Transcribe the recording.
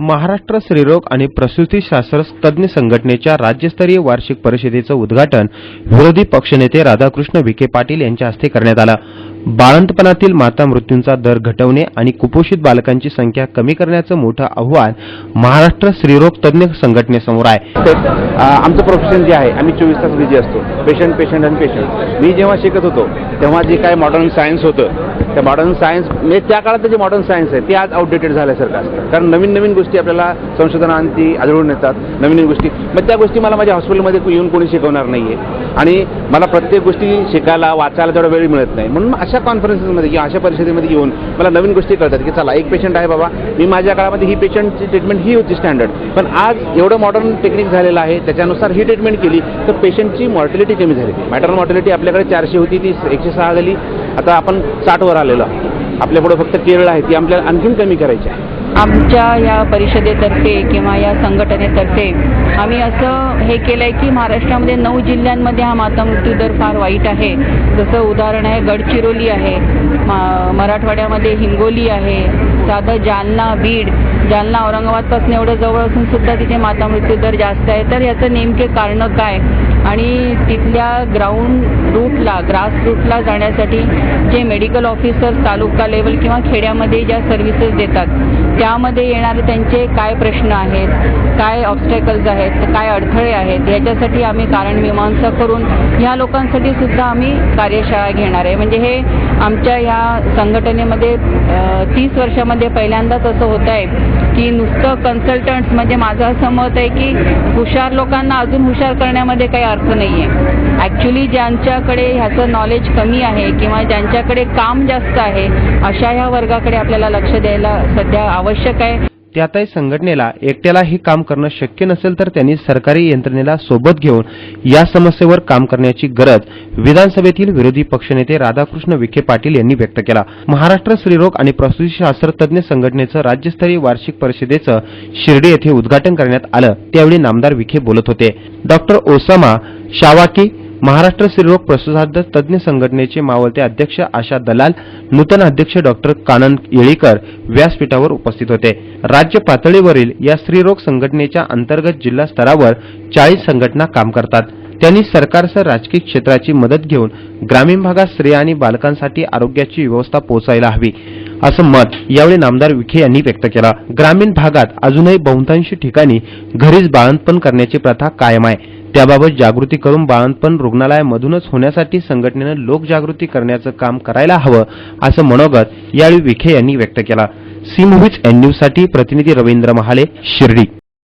महाराष्ट्र स्त्रीरोग आणि प्रसूतीशास्त्र तज्ज्ञ संघटनेच्या राज्यस्तरीय वार्षिक परिषदेचं उद्घाटन विरोधी पक्षनेते राधाकृष्ण विखे पाटील यांच्या हस्ते करण्यात आलं. बाळंतपणातील माता मृत्यूंचा दर घटवणे आणि कुपोषित बालकांची संख्या कमी करण्याचं मोठं आव्हान महाराष्ट्र स्त्रीरोग तज्ज्ञ संघटनेसमोर आहे. आमचं प्रोफेशन जे आहे आम्ही चोवीस तास बिझी असतो. पेशंट पेशंट आणि पेशंट मी जेव्हा शिकत होतो तेव्हा जे काय मॉडर्न सायन्स होतं त्या मॉडर्न सायन्स म्हणजे त्या काळात जे मॉडर्न सायन्स आहे ते आज आउटडेटेड झाल्यासारखं असतं. कारण नवीन नवीन गोष्टी आपल्याला संशोधनांती आढळून येतात नवीन नवीन गोष्टी. मग त्या गोष्टी मला माझ्या हॉस्पिटलमध्ये येऊन कोणी शिकवणार नाही आहे आणि मला प्रत्येक गोष्टी शिकायला वाचायला तेवढा वेळ मिळत नाही. म्हणून अशा कॉन्फरन्सेसमध्ये किंवा अशा परिषदेमध्ये येऊन मला नवीन गोष्टी कळतात की चला एक पेशंट आहे बाबा मी माझ्या काळामध्ये ही पेशंटची ट्रीटमेंट ही होती स्टँडर्ड पण आज एवढं मॉडर्न टेक्निक झालेलं आहे त्याच्यानुसार ही ट्रीटमेंट केली तर पेशंटची मॉर्टिलिटी कमी झाली. मॅटर मॉर्टिलिटी आपल्याकडे चारशे होती ती एकशे सहा झाली आता आपण साठवर आलेलो आहे आपल्यापुढे फक्त केरळ आहे ती आपल्याला आणखीन कमी करायची आहे. आमच्या या परिषदेतर्फे किंवा या संघटनेतर्फे आम्ही असं हे केलं आहे की महाराष्ट्रामध्ये नऊ जिल्ह्यांमध्ये हा माता मृत्यू दर फार वाईट आहे. जसं उदाहरण आहे गडचिरोली आहे मा मराठवाड्यामध्ये हिंगोली आहे साधं जालना बीड जालना औरंगाबादपासून एवढं जवळ असून सुद्धा तिथे माता मृत्यू दर जास्त आहे. तर याचं नेमके कारणं काय? आणि तिथल्या ग्राउंड रूटला ग्रास रूटला जाण्यासाठी जे मेडिकल ऑफिसर्स तालुका लेवल किंवा खेड्यामध्ये ज्या सर्व्हिसेस देतात त्यामध्ये येणारे त्यांचे काय प्रश्न आहेत काय ऑब्स्टॅकल्स आहेत काय अडथळे आहेत याच्यासाठी आम्ही कारण मीमांसा करून ह्या लोकांसाठी सुद्धा आम्ही कार्यशाळा घेणार आहे. म्हणजे हे आमच्या ह्या संघटनेमध्ये तीस वर्षामध्ये पहिल्यांदाच असं होत आहे की नुसतं कन्सल्टंट्स म्हणजे माझं असं मत आहे की हुशार लोकांना अजून हुशार करण्यामध्ये काही अर्थ नाही आहे ॲक्च्युली ज्यांच्याकडे ह्याचं नॉलेज कमी आहे किंवा ज्यांच्याकडे काम जास्त आहे अशा ह्या वर्गाकडे आपल्याला लक्ष द्यायला सध्या आवश्यक आहे. त्यातही संघटनेला एकट्याला हे काम करणं शक्य नसेल तर त्यांनी सरकारी यंत्रणेला सोबत घेऊन या समस्येवर काम करण्याची गरज विधानसभेतील विरोधी पक्षनेते राधाकृष्ण विखे पाटील यांनी व्यक्त केला. महाराष्ट्र स्त्रीरोग आणि प्रसूतीशास्त्र तज्ज्ञ संघटनेचं राज्यस्तरीय वार्षिक परिषदेचं शिर्डी येथे उद्घाटन करण्यात आलं. त्यावेळी नामदार विखे बोलत होते. डॉक्टर ओसामा शावाकी महाराष्ट्र स्त्रीरोग प्रसूतीशास्त्र तज्ज्ञ संघटनेचे मावळते अध्यक्ष आशा दलाल नूतन अध्यक्ष डॉक्टर कानन येळीकर व्यासपीठावर उपस्थित होते. राज्य पातळीवरील या स्त्रीरोग संघटनेच्या अंतर्गत जिल्हा स्तरावर चाळीस संघटना काम करतात. त्यांनी सरकारसह राजकीय क्षेत्राची मदत घेऊन ग्रामीण भागात स्त्रिया आणि बालकांसाठी आरोग्याची व्यवस्था पोहोचायला हवी असं मत यावेळी नामदार विखे यांनी व्यक्त केला. ग्रामीण भागात अजूनही बहुतांशी ठिकाणी घरीच बाळंतपण करण्याची प्रथा कायम आहे. त्याबाबत जागृती करून बाळंतपण रुग्णालयामधूनच होण्यासाठी संघटनेनं लोकजागृती करण्याचं काम करायला हवं असं मनोगत यावेळी विखे यांनी व्यक्त केला. सी मूव्हीज एन न्यूजसाठी प्रतिनिधी रवींद्र महाले शिर्डी.